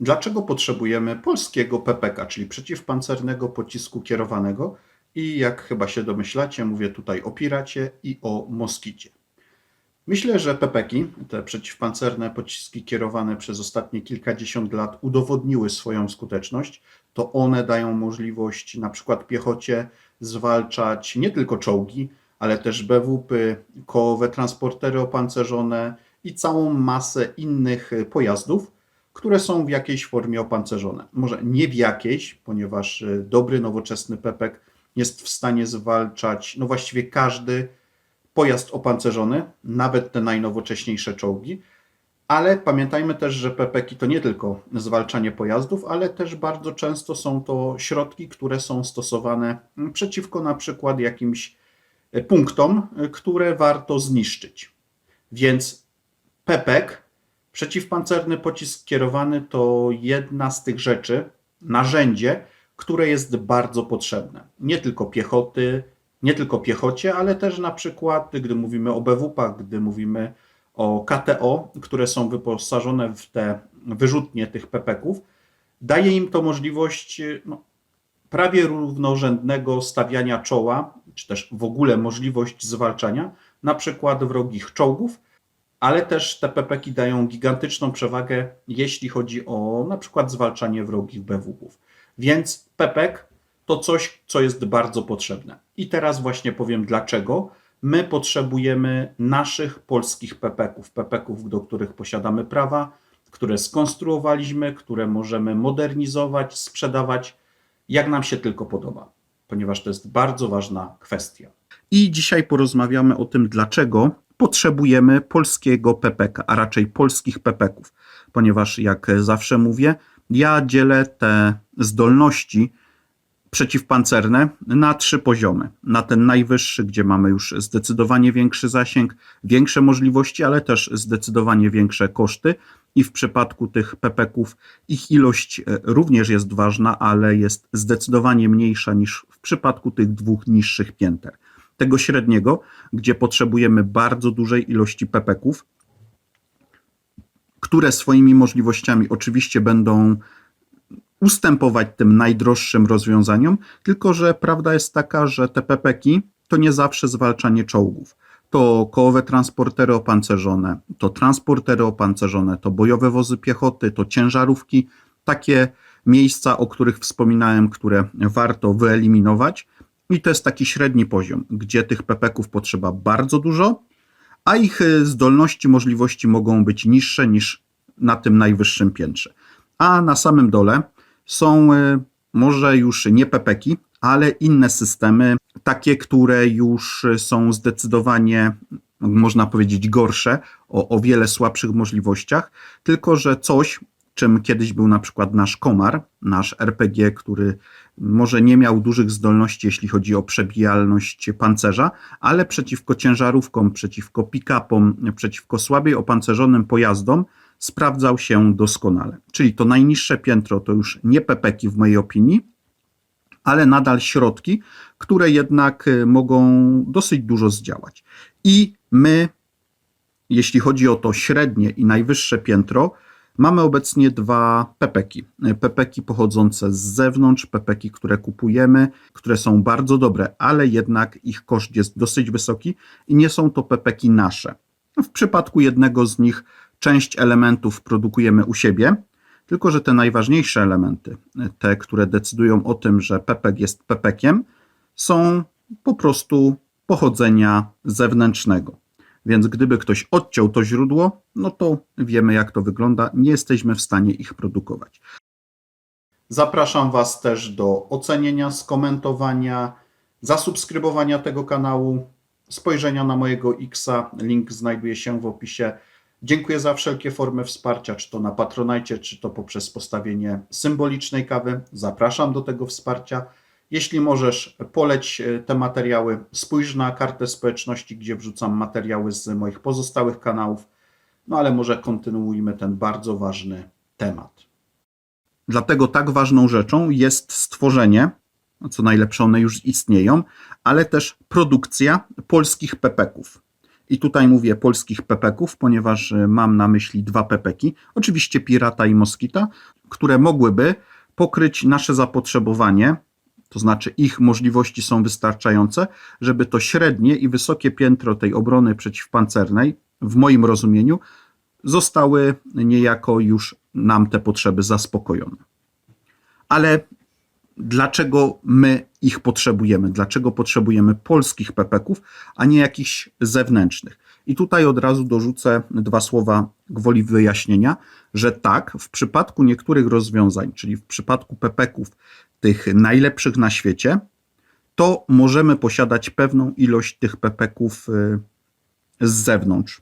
Dlaczego potrzebujemy polskiego PPK, czyli przeciwpancernego pocisku kierowanego? I jak chyba się domyślacie, mówię tutaj o Piracie i o Moskicie. Myślę, że PPki, te przeciwpancerne pociski kierowane przez ostatnie kilkadziesiąt lat, udowodniły swoją skuteczność. To one dają możliwość na przykład piechocie zwalczać nie tylko czołgi, ale też BWP, kołowe transportery opancerzone i całą masę innych pojazdów, które są w jakiejś formie opancerzone. Może nie w jakiejś, ponieważ y, dobry, nowoczesny PPK jest w stanie zwalczać no właściwie każdy pojazd opancerzony, nawet te najnowocześniejsze czołgi. Ale pamiętajmy też, że PPK to nie tylko zwalczanie pojazdów, ale też bardzo często są to środki, które są stosowane przeciwko na przykład jakimś punktom, które warto zniszczyć. Więc PPK, przeciwpancerny pocisk kierowany, to jedna z tych rzeczy, narzędzie, które jest bardzo potrzebne. Nie tylko piechoty, nie tylko piechocie, ale też na przykład, gdy mówimy o BWP, gdy mówimy o KTO, które są wyposażone w te wyrzutnie tych pepeków, daje im to możliwość no, prawie równorzędnego stawiania czoła, czy też w ogóle możliwość zwalczania na przykład wrogich czołgów, ale też te pepeki dają gigantyczną przewagę, jeśli chodzi o na przykład zwalczanie wrogich BWP-ów. Więc pepek to coś, co jest bardzo potrzebne. I teraz właśnie powiem dlaczego. My potrzebujemy naszych polskich pepeków, pepeków, do których posiadamy prawa, które skonstruowaliśmy, które możemy modernizować, sprzedawać, jak nam się tylko podoba, ponieważ to jest bardzo ważna kwestia. I dzisiaj porozmawiamy o tym, dlaczego potrzebujemy polskiego PPK, a raczej polskich pepeków, ponieważ jak zawsze mówię, ja dzielę te zdolności przeciwpancerne na trzy poziomy. Na ten najwyższy, gdzie mamy już zdecydowanie większy zasięg, większe możliwości, ale też zdecydowanie większe koszty. I w przypadku tych pepeków ich ilość e, również jest ważna, ale jest zdecydowanie mniejsza niż w przypadku tych dwóch niższych pięter. Tego średniego, gdzie potrzebujemy bardzo dużej ilości pepeków, które swoimi możliwościami oczywiście będą ustępować tym najdroższym rozwiązaniom, tylko że prawda jest taka, że te pepeki to nie zawsze zwalczanie czołgów. To kołowe transportery opancerzone, to transportery opancerzone, to bojowe wozy piechoty, to ciężarówki, takie miejsca, o których wspominałem, które warto wyeliminować. I to jest taki średni poziom, gdzie tych pepeków potrzeba bardzo dużo, a ich zdolności, możliwości mogą być niższe niż na tym najwyższym piętrze. A na samym dole są e, może już nie pepeki, ale inne systemy, takie, które już są zdecydowanie, można powiedzieć, gorsze, o, o wiele słabszych możliwościach, tylko że coś, czym kiedyś był na przykład nasz komar, nasz RPG, który może nie miał dużych zdolności, jeśli chodzi o przebijalność pancerza, ale przeciwko ciężarówkom, przeciwko pick-upom, przeciwko słabiej opancerzonym pojazdom sprawdzał się doskonale. Czyli to najniższe piętro to już nie pepeki w mojej opinii, ale nadal środki, które jednak y, mogą dosyć dużo zdziałać. I my, jeśli chodzi o to średnie i najwyższe piętro, mamy obecnie dwa pepeki. Pepeki pochodzące z zewnątrz, pepeki, które kupujemy, które są bardzo dobre, ale jednak ich koszt jest dosyć wysoki i nie są to pepeki nasze. W przypadku jednego z nich część elementów produkujemy u siebie, tylko że te najważniejsze elementy, te, które decydują o tym, że pepek jest pepekiem, są po prostu pochodzenia zewnętrznego. Więc gdyby ktoś odciął to źródło, no to wiemy jak to wygląda, nie jesteśmy w stanie ich produkować. Zapraszam Was też do ocenienia, skomentowania, zasubskrybowania tego kanału, spojrzenia na mojego Xa. Link znajduje się w opisie. Dziękuję za wszelkie formy wsparcia, czy to na Patronajcie, czy to poprzez postawienie symbolicznej kawy. Zapraszam do tego wsparcia. Jeśli możesz, poleć e, te materiały, spójrz na kartę społeczności, gdzie wrzucam materiały z moich pozostałych kanałów. No ale może kontynuujmy ten bardzo ważny temat. Dlatego tak ważną rzeczą jest stworzenie, co najlepsze one już istnieją, ale też produkcja polskich pepeków. I tutaj mówię polskich pepeków, ponieważ y, mam na myśli dwa pepeki, oczywiście Pirata i Moskita, które mogłyby pokryć nasze zapotrzebowanie, to znaczy ich możliwości są wystarczające, żeby to średnie i wysokie piętro tej obrony przeciwpancernej, w moim rozumieniu, zostały niejako już nam te potrzeby zaspokojone. Ale dlaczego my ich potrzebujemy? Dlaczego potrzebujemy polskich pepeków, a nie jakichś zewnętrznych? I tutaj od razu dorzucę dwa słowa gwoli wyjaśnienia, że tak, w przypadku niektórych rozwiązań, czyli w przypadku pepeków tych najlepszych na świecie, to możemy posiadać pewną ilość tych pepeków y, z zewnątrz,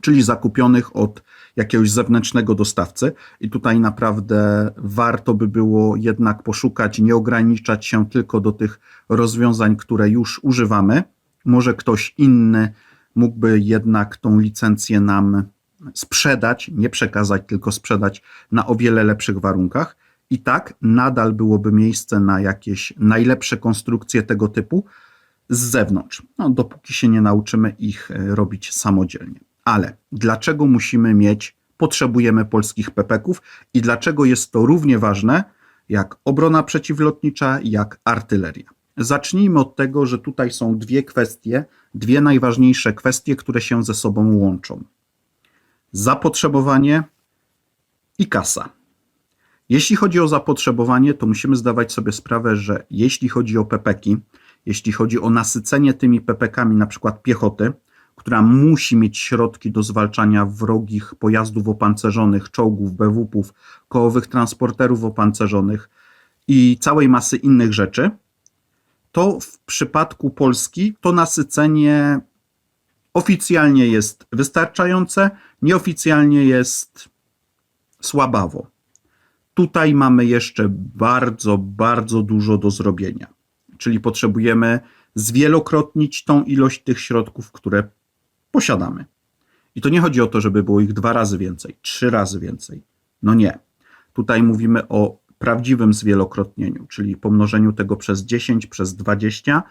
czyli zakupionych od jakiegoś zewnętrznego dostawcy. I tutaj naprawdę warto by było jednak poszukać, nie ograniczać się tylko do tych rozwiązań, które już używamy. Może ktoś inny mógłby jednak tą licencję nam sprzedać, nie przekazać, tylko sprzedać na o wiele lepszych warunkach. I tak nadal byłoby miejsce na jakieś najlepsze konstrukcje tego typu z zewnątrz, no, dopóki się nie nauczymy ich e, robić samodzielnie. Ale dlaczego musimy mieć, potrzebujemy polskich pepeków i dlaczego jest to równie ważne jak obrona przeciwlotnicza, jak artyleria? Zacznijmy od tego, że tutaj są dwie kwestie, dwie najważniejsze kwestie, które się ze sobą łączą: zapotrzebowanie i kasa. Jeśli chodzi o zapotrzebowanie, to musimy zdawać sobie sprawę, że jeśli chodzi o pepeki, jeśli chodzi o nasycenie tymi pepekami, na przykład piechoty, która musi mieć środki do zwalczania wrogich pojazdów opancerzonych, czołgów, BWP-ów, kołowych transporterów opancerzonych i całej masy innych rzeczy, to w przypadku Polski to nasycenie oficjalnie jest wystarczające, nieoficjalnie jest słabawo. Tutaj mamy jeszcze bardzo, bardzo dużo do zrobienia. Czyli potrzebujemy zwielokrotnić tą ilość tych środków, które posiadamy. I to nie chodzi o to, żeby było ich dwa razy więcej, trzy razy więcej. No nie. Tutaj mówimy o prawdziwym zwielokrotnieniu, czyli pomnożeniu tego przez 10, przez 20.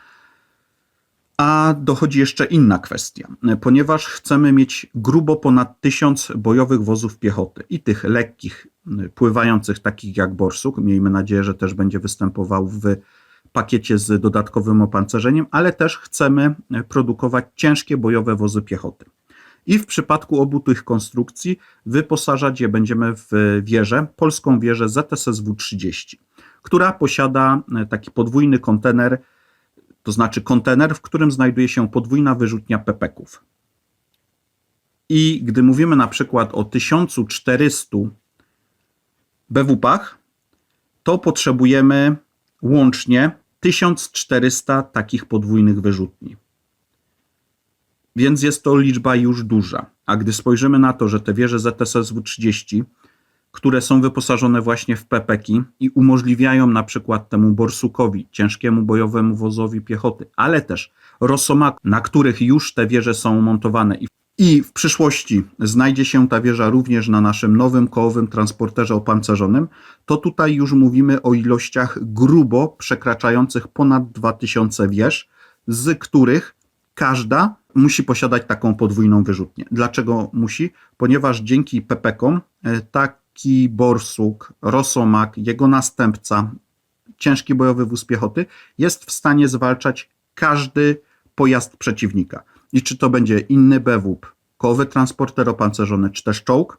A dochodzi jeszcze inna kwestia, ponieważ chcemy mieć grubo ponad 1000 bojowych wozów piechoty i tych lekkich, pływających, takich jak borsuk. Miejmy nadzieję, że też będzie występował w pakiecie z dodatkowym opancerzeniem, ale też chcemy produkować ciężkie bojowe wozy piechoty. I w przypadku obu tych konstrukcji wyposażać je będziemy w wieżę, polską wieżę ZSSW-30, która posiada taki podwójny kontener, to znaczy kontener, w którym znajduje się podwójna wyrzutnia pepeków. I gdy mówimy na przykład o 1400 BWP-ach, to potrzebujemy łącznie 1400 takich podwójnych wyrzutni. Więc jest to liczba już duża. A gdy spojrzymy na to, że te wieże ZSSW-30, które są wyposażone właśnie w pepeki i umożliwiają na przykład temu borsukowi, ciężkiemu bojowemu wozowi piechoty, ale też rosomaku, na których już te wieże są montowane i w przyszłości znajdzie się ta wieża również na naszym nowym kołowym transporterze opancerzonym, to tutaj już mówimy o ilościach grubo przekraczających ponad 2000 wież, z których każda musi posiadać taką podwójną wyrzutnię. Dlaczego musi? Ponieważ dzięki pepekom e, taki borsuk, rosomak, jego następca, ciężki bojowy wóz piechoty jest w stanie zwalczać każdy pojazd przeciwnika. I czy to będzie inny BWP, kołowy transporter opancerzony, czy też czołg?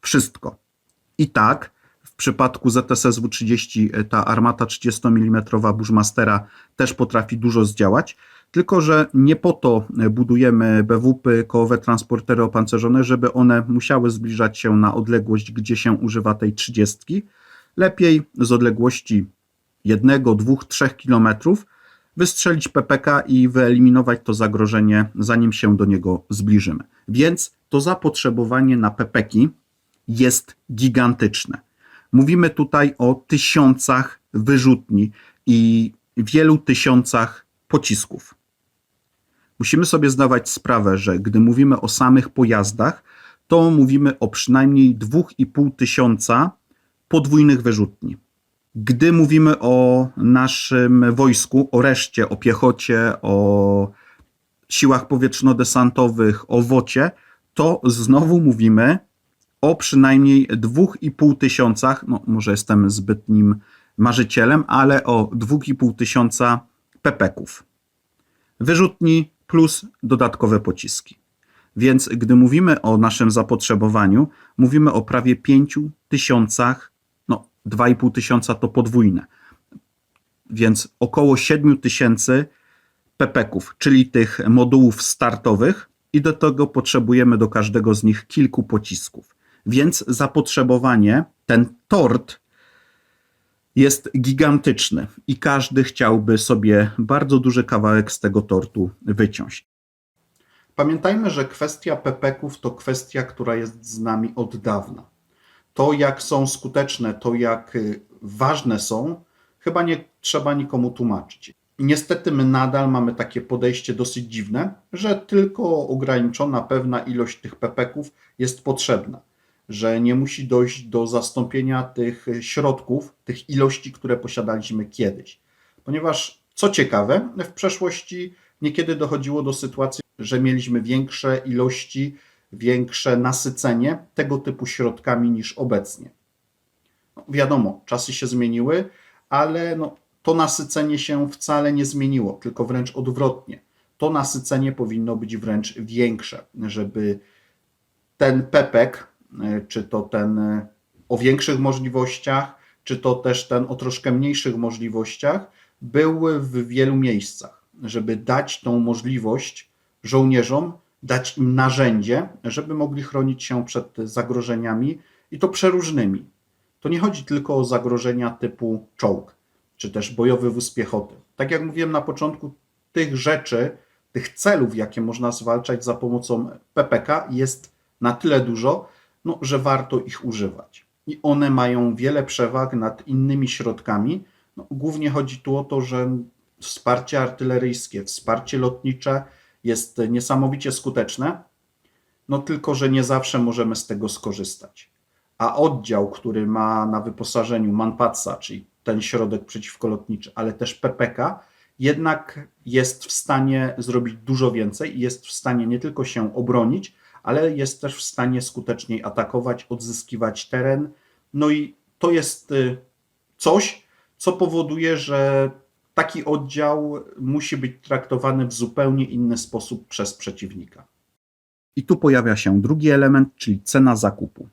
Wszystko. I tak w przypadku ZSSW-30 e, ta armata 30 mm Bushmastera też potrafi dużo zdziałać, tylko że nie po to e, budujemy BWP, kołowe transportery opancerzone, żeby one musiały zbliżać się na odległość, gdzie się używa tej 30. Lepiej z odległości 1, 2, 3 kilometrów wystrzelić PPK i wyeliminować to zagrożenie, zanim się do niego zbliżymy. Więc to zapotrzebowanie na PPki jest gigantyczne. Mówimy tutaj o tysiącach wyrzutni i wielu tysiącach pocisków. Musimy sobie zdawać sprawę, że gdy mówimy o samych pojazdach, to mówimy o przynajmniej 2,5 tysiąca podwójnych wyrzutni. Gdy mówimy o naszym wojsku, o reszcie, o piechocie, o siłach powietrzno-desantowych, o WOcie, to znowu mówimy o przynajmniej 2,5 tysiącach, no może jestem zbytnim marzycielem, ale o 2,5 tysiąca pepeków. Wyrzutni plus dodatkowe pociski. Więc gdy mówimy o naszym zapotrzebowaniu, mówimy o prawie 5 tysiącach, no 2,5 tysiąca to podwójne, więc około 7 tysięcy pepeków, czyli tych modułów startowych i do tego potrzebujemy do każdego z nich kilku pocisków. Więc zapotrzebowanie, ten tort jest gigantyczny i każdy chciałby sobie bardzo duży kawałek z tego tortu wyciąć. Pamiętajmy, że kwestia pepeków to kwestia, która jest z nami od dawna. To, jak są skuteczne, to, jak y, ważne są, chyba nie trzeba nikomu tłumaczyć. Niestety, my nadal mamy takie podejście dosyć dziwne, że tylko ograniczona pewna ilość tych pepeków jest potrzebna, że nie musi dojść do zastąpienia tych środków, tych ilości, które posiadaliśmy kiedyś. Ponieważ, co ciekawe, w przeszłości niekiedy dochodziło do sytuacji, że mieliśmy większe ilości, większe nasycenie tego typu środkami niż obecnie. No, wiadomo, czasy się zmieniły, ale no, to nasycenie się wcale nie zmieniło, tylko wręcz odwrotnie. To nasycenie powinno być wręcz większe, żeby ten pepek, czy to ten e, o większych możliwościach, czy to też ten o troszkę mniejszych możliwościach, był w wielu miejscach, żeby dać tą możliwość żołnierzom, dać im narzędzie, żeby mogli chronić się przed zagrożeniami i to przeróżnymi. To nie chodzi tylko o zagrożenia typu czołg, czy też bojowy wóz piechoty. Tak jak mówiłem na początku, tych rzeczy, tych celów, jakie można zwalczać za pomocą PPK, jest na tyle dużo, no, że warto ich używać. I one mają wiele przewag nad innymi środkami. No, głównie chodzi tu o to, że wsparcie artyleryjskie, wsparcie lotnicze jest niesamowicie skuteczne, no tylko, że nie zawsze możemy z tego skorzystać. A oddział, który ma na wyposażeniu Manpatsa, czyli ten środek przeciwkolotniczy, ale też PPK, jednak jest w stanie zrobić dużo więcej i jest w stanie nie tylko się obronić, ale jest też w stanie skuteczniej atakować, odzyskiwać teren. No i to jest y, coś, co powoduje, że taki oddział musi być traktowany w zupełnie inny sposób przez przeciwnika. I tu pojawia się drugi element, czyli cena zakupu.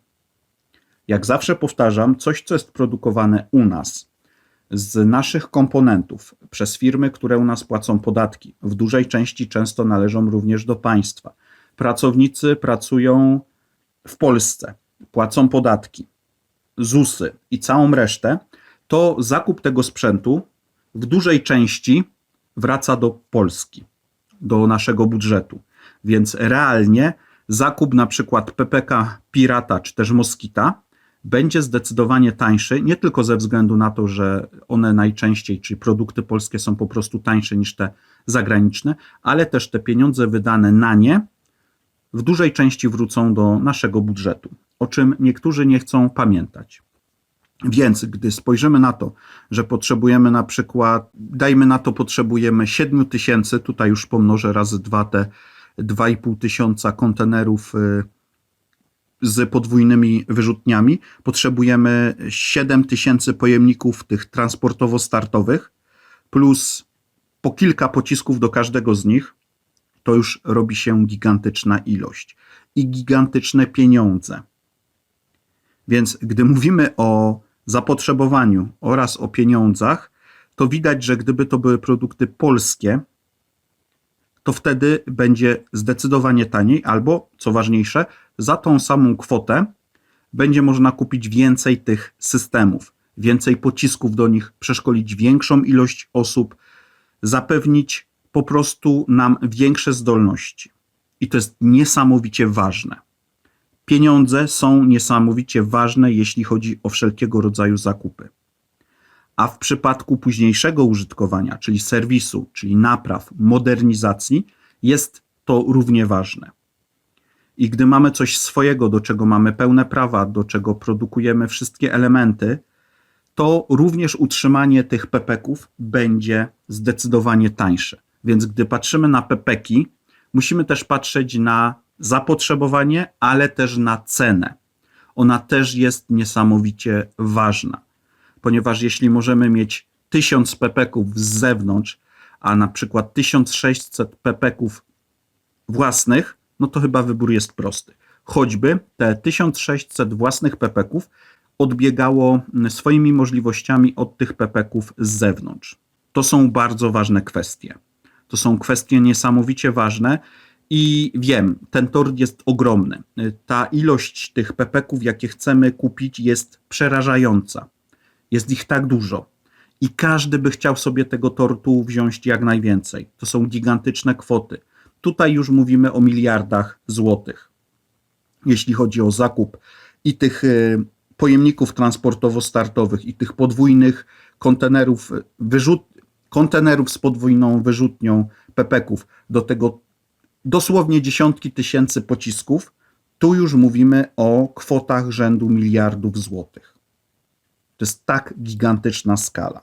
Jak zawsze powtarzam, coś, co jest produkowane u nas, z naszych komponentów przez firmy, które u nas płacą podatki, w dużej części często należą również do państwa. Pracownicy pracują w Polsce, płacą podatki, ZUSy i całą resztę, to zakup tego sprzętu w dużej części wraca do Polski, do naszego budżetu. Więc realnie zakup na przykład PPK Pirata czy też Moskita będzie zdecydowanie tańszy, nie tylko ze względu na to, że one najczęściej, czyli produkty polskie są po prostu tańsze niż te zagraniczne, ale też te pieniądze wydane na nie w dużej części wrócą do naszego budżetu, o czym niektórzy nie chcą pamiętać. Więc gdy spojrzymy na to, że potrzebujemy na przykład, dajmy na to, potrzebujemy 7 tysięcy, tutaj już pomnożę razy dwa te 2,5 tysiąca kontenerów y, z podwójnymi wyrzutniami. Potrzebujemy 7 tysięcy pojemników tych transportowo-startowych, plus po kilka pocisków do każdego z nich. To już robi się gigantyczna ilość i gigantyczne pieniądze. Więc gdy mówimy o zapotrzebowaniu oraz o pieniądzach, to widać, że gdyby to były produkty polskie, to wtedy będzie zdecydowanie taniej, albo co ważniejsze, za tą samą kwotę będzie można kupić więcej tych systemów, więcej pocisków do nich, przeszkolić większą ilość osób, zapewnić po prostu nam większe zdolności. I to jest niesamowicie ważne. Pieniądze są niesamowicie ważne, jeśli chodzi o wszelkiego rodzaju zakupy. A w przypadku późniejszego użytkowania, czyli serwisu, czyli napraw, modernizacji, jest to równie ważne. I gdy mamy coś swojego, do czego mamy pełne prawa, do czego produkujemy wszystkie elementy, to również utrzymanie tych pepeków będzie zdecydowanie tańsze. Więc gdy patrzymy na pepeki, musimy też patrzeć na zapotrzebowanie, ale też na cenę. Ona też jest niesamowicie ważna, ponieważ jeśli możemy mieć 1000 pepeków z zewnątrz, a na przykład 1600 pepeków własnych, no to chyba wybór jest prosty. Choćby te 1600 własnych pepeków odbiegało swoimi możliwościami od tych pepeków z zewnątrz. To są bardzo ważne kwestie. To są kwestie niesamowicie ważne i wiem, ten tort jest ogromny. Ta ilość tych pepeków, jakie chcemy kupić, jest przerażająca. Jest ich tak dużo. I każdy by chciał sobie tego tortu wziąć jak najwięcej. To są gigantyczne kwoty. Tutaj już mówimy o miliardach złotych. Jeśli chodzi o zakup i tych y, pojemników transportowo-startowych, i tych podwójnych kontenerów, wyrzut, kontenerów z podwójną wyrzutnią pepeków, do tego dosłownie dziesiątki tysięcy pocisków, tu już mówimy o kwotach rzędu miliardów złotych. To jest tak gigantyczna skala.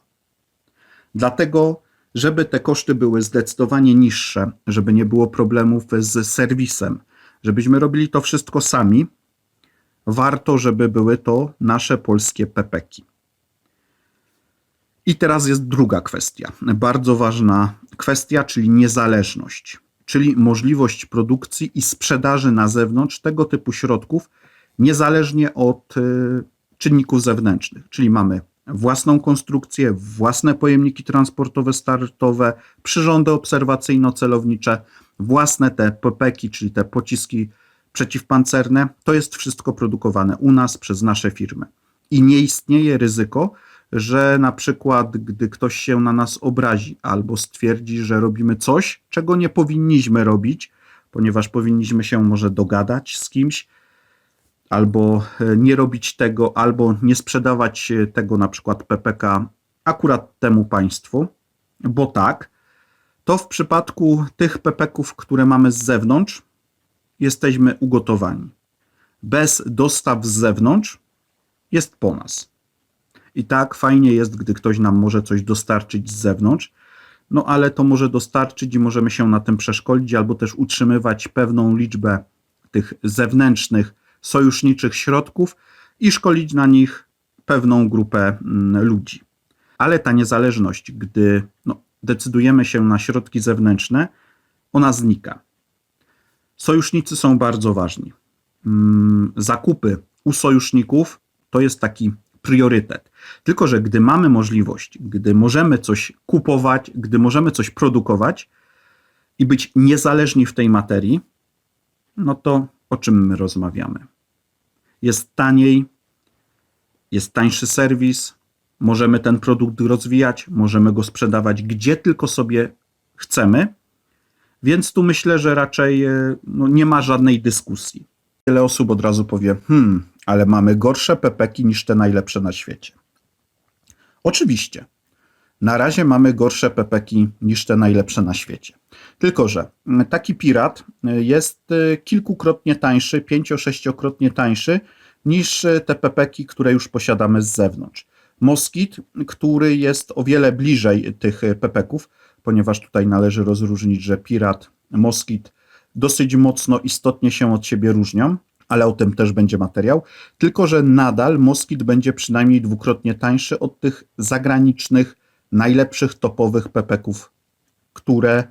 Dlatego, żeby te koszty były zdecydowanie niższe, żeby nie było problemów z serwisem, żebyśmy robili to wszystko sami, warto, żeby były to nasze polskie pepeki. I teraz jest druga kwestia, bardzo ważna kwestia, czyli niezależność, czyli możliwość produkcji i sprzedaży na zewnątrz tego typu środków, niezależnie od y, czynników zewnętrznych, czyli mamy własną konstrukcję, własne pojemniki transportowe startowe, przyrządy obserwacyjno-celownicze, własne te pepeki, czyli te pociski przeciwpancerne. To jest wszystko produkowane u nas przez nasze firmy. I nie istnieje ryzyko, że na przykład, gdy ktoś się na nas obrazi albo stwierdzi, że robimy coś, czego nie powinniśmy robić, ponieważ powinniśmy się może dogadać z kimś, albo e, nie robić tego, albo nie sprzedawać e, tego na przykład PPK akurat temu państwu, bo tak, to w przypadku tych PPK-ów, które mamy z zewnątrz, jesteśmy ugotowani. Bez dostaw z zewnątrz jest po nas. I tak fajnie jest, gdy ktoś nam może coś dostarczyć z zewnątrz, no ale to może dostarczyć i możemy się na tym przeszkolić, albo też utrzymywać pewną liczbę tych zewnętrznych sojuszniczych środków i szkolić na nich pewną grupę mm, ludzi. Ale ta niezależność, gdy no, decydujemy się na środki zewnętrzne, ona znika. Sojusznicy są bardzo ważni. Mm, zakupy u sojuszników to jest taki priorytet. Tylko, że gdy mamy możliwość, gdy możemy coś kupować, gdy możemy coś produkować i być niezależni w tej materii, no to o czym my rozmawiamy? Jest taniej, jest tańszy serwis, możemy ten produkt rozwijać, możemy go sprzedawać gdzie tylko sobie chcemy, więc tu myślę, że raczej e, no, nie ma żadnej dyskusji. Wiele osób od razu powie, hmm, ale mamy gorsze pepeki niż te najlepsze na świecie. Oczywiście, na razie mamy gorsze pepeki niż te najlepsze na świecie. Tylko, że taki pirat jest kilkukrotnie tańszy, pięcio-sześciokrotnie tańszy niż te pepeki, które już posiadamy z zewnątrz. Moskit, który jest o wiele bliżej tych pepeków, ponieważ tutaj należy rozróżnić, że pirat, moskit dosyć mocno istotnie się od siebie różnią, ale o tym też będzie materiał. Tylko, że nadal moskit będzie przynajmniej dwukrotnie tańszy od tych zagranicznych, najlepszych, topowych pepeków, które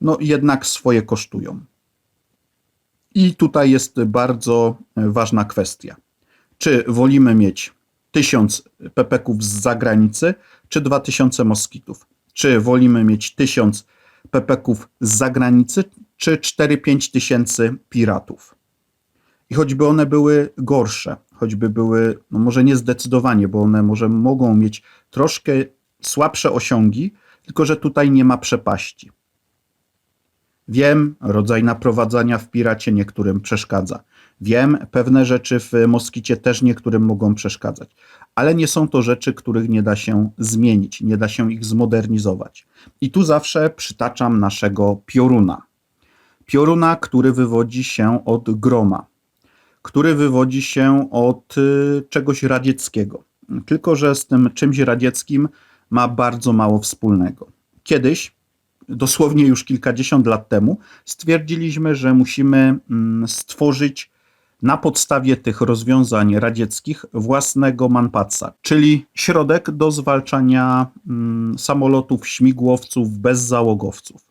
no jednak swoje kosztują. I tutaj jest bardzo ważna kwestia. Czy wolimy mieć 1000 pepeków z zagranicy, czy 2000 moskitów? Czy wolimy mieć 1000 pepeków z zagranicy, czy 4-5 tysięcy piratów? I choćby one były gorsze, choćby były, no może nie zdecydowanie, bo one może mogą mieć troszkę słabsze osiągi, tylko że tutaj nie ma przepaści. Wiem, rodzaj naprowadzania w piracie niektórym przeszkadza. Wiem, pewne rzeczy w moskicie też niektórym mogą przeszkadzać, ale nie są to rzeczy, których nie da się zmienić, nie da się ich zmodernizować. I tu zawsze przytaczam naszego pioruna. Pioruna, który wywodzi się od groma, który wywodzi się od y, czegoś radzieckiego. Tylko, że z tym czymś radzieckim ma bardzo mało wspólnego. Kiedyś dosłownie już kilkadziesiąt lat temu, stwierdziliśmy, że musimy mm, stworzyć na podstawie tych rozwiązań radzieckich własnego manpatsa, czyli środek do zwalczania mm, samolotów, śmigłowców, bezzałogowców.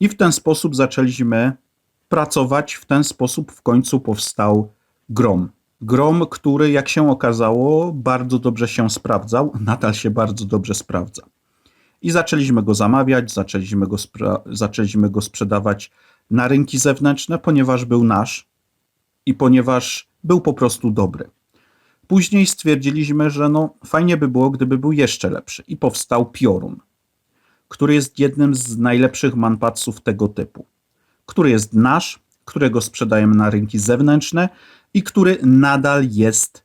I w ten sposób zaczęliśmy pracować, w ten sposób w końcu powstał Grom. Grom, który jak się okazało bardzo dobrze się sprawdzał, nadal się bardzo dobrze sprawdza. I zaczęliśmy go zamawiać, zaczęliśmy go, zaczęliśmy go sprzedawać na rynki zewnętrzne, ponieważ był nasz i ponieważ był po prostu dobry. Później stwierdziliśmy, że no, fajnie by było, gdyby był jeszcze lepszy i powstał Piorun, który jest jednym z najlepszych manpatsów tego typu, który jest nasz, którego sprzedajemy na rynki zewnętrzne i który nadal jest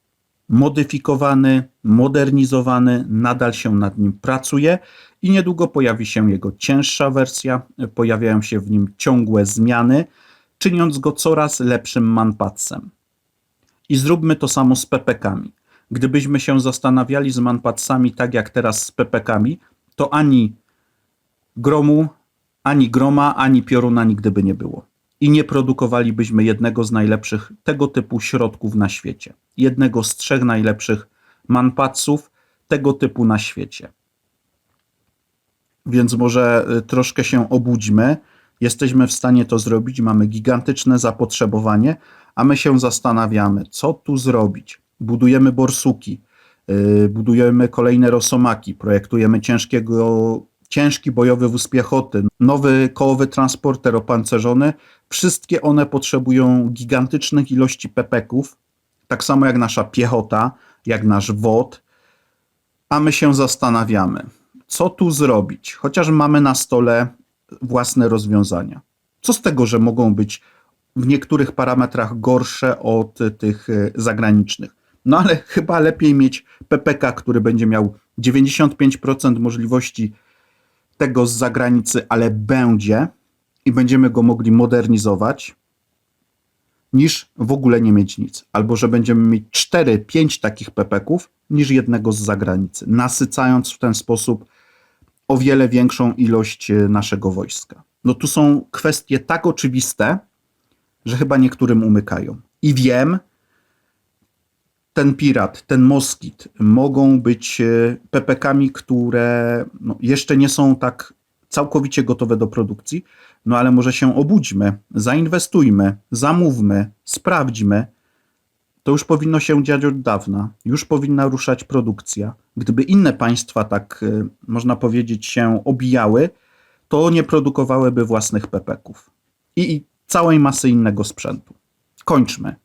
modyfikowany, modernizowany, nadal się nad nim pracuje i niedługo pojawi się jego cięższa wersja, pojawiają się w nim ciągłe zmiany, czyniąc go coraz lepszym manpadsem. I zróbmy to samo z pepekami. Gdybyśmy się zastanawiali z manpadsami tak jak teraz z pepekami, to ani gromu, ani groma, ani pioruna nigdy nie było. I nie produkowalibyśmy jednego z najlepszych tego typu środków na świecie. Jednego z trzech najlepszych manpadsów tego typu na świecie. Więc może y, troszkę się obudźmy. Jesteśmy w stanie to zrobić, mamy gigantyczne zapotrzebowanie, a my się zastanawiamy, co tu zrobić. Budujemy borsuki, yy, budujemy kolejne rosomaki, projektujemy ciężkiego, ciężki bojowy wóz piechoty, nowy kołowy transporter opancerzony. Wszystkie one potrzebują gigantycznych ilości pepeków, tak samo jak nasza piechota, jak nasz WOD, a my się zastanawiamy, co tu zrobić, chociaż mamy na stole własne rozwiązania. Co z tego, że mogą być w niektórych parametrach gorsze od tych e, zagranicznych? No ale chyba lepiej mieć PPK, który będzie miał 95% możliwości tego z zagranicy, ale będzie i będziemy go mogli modernizować, niż w ogóle nie mieć nic. Albo że będziemy mieć 4-5 takich PPK-ów niż jednego z zagranicy, nasycając w ten sposób o wiele większą ilość e, naszego wojska. No tu są kwestie tak oczywiste, że chyba niektórym umykają. I wiem, ten pirat, ten moskit mogą być e, pepekami, które no, jeszcze nie są tak całkowicie gotowe do produkcji, no ale może się obudźmy, zainwestujmy, zamówmy, sprawdźmy, to już powinno się dziać od dawna, już powinna ruszać produkcja. Gdyby inne państwa tak, y, można powiedzieć, się obijały, to nie produkowałyby własnych pepeków i, i całej masy innego sprzętu. Kończmy,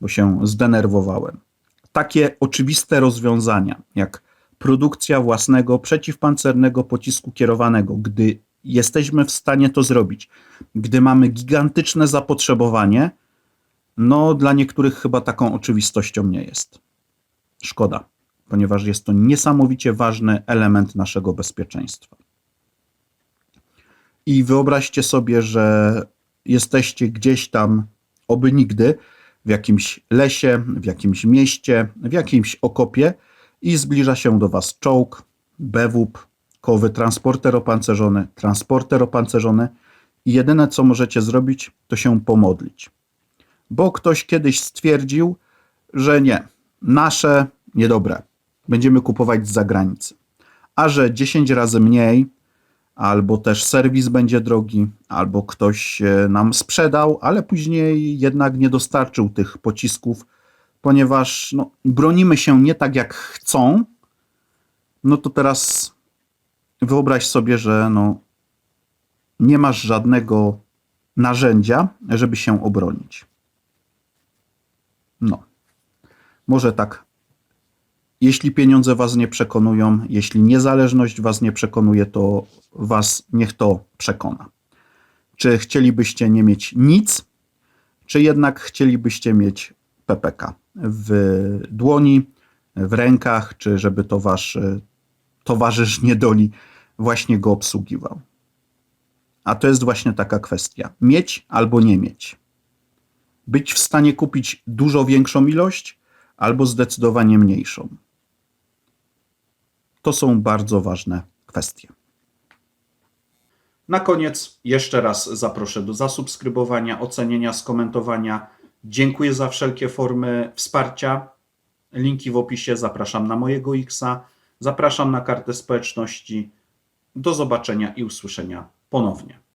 bo się zdenerwowałem. Takie oczywiste rozwiązania, jak produkcja własnego przeciwpancernego pocisku kierowanego, gdy jesteśmy w stanie to zrobić, gdy mamy gigantyczne zapotrzebowanie, no dla niektórych chyba taką oczywistością nie jest. Szkoda, ponieważ jest to niesamowicie ważny element naszego bezpieczeństwa. I wyobraźcie sobie, że jesteście gdzieś tam, oby nigdy, w jakimś lesie, w jakimś mieście, w jakimś okopie i zbliża się do Was czołg, bewób, kowy transporter opancerzony, transporter opancerzony. I jedyne co możecie zrobić, to się pomodlić. Bo ktoś kiedyś stwierdził, że nie, nasze niedobre, będziemy kupować z zagranicy. A że 10 razy mniej, albo też serwis będzie drogi, albo ktoś nam sprzedał, ale później jednak nie dostarczył tych pocisków, ponieważ no, bronimy się nie tak jak chcą, no to teraz wyobraź sobie, że no, nie masz żadnego narzędzia, żeby się obronić. No. Może tak. Jeśli pieniądze was nie przekonują, jeśli niezależność was nie przekonuje, to was niech to przekona. Czy chcielibyście nie mieć nic, czy jednak chcielibyście mieć PPK w dłoni, w rękach, czy żeby to wasz e, towarzysz niedoli właśnie go obsługiwał. A to jest właśnie taka kwestia. Mieć albo nie mieć być w stanie kupić dużo większą ilość albo zdecydowanie mniejszą. To są bardzo ważne kwestie. Na koniec jeszcze raz zaproszę do zasubskrybowania, ocenienia, skomentowania. Dziękuję za wszelkie formy wsparcia. Linki w opisie. Zapraszam na mojego Xa. Zapraszam na kartę społeczności. Do zobaczenia i usłyszenia ponownie.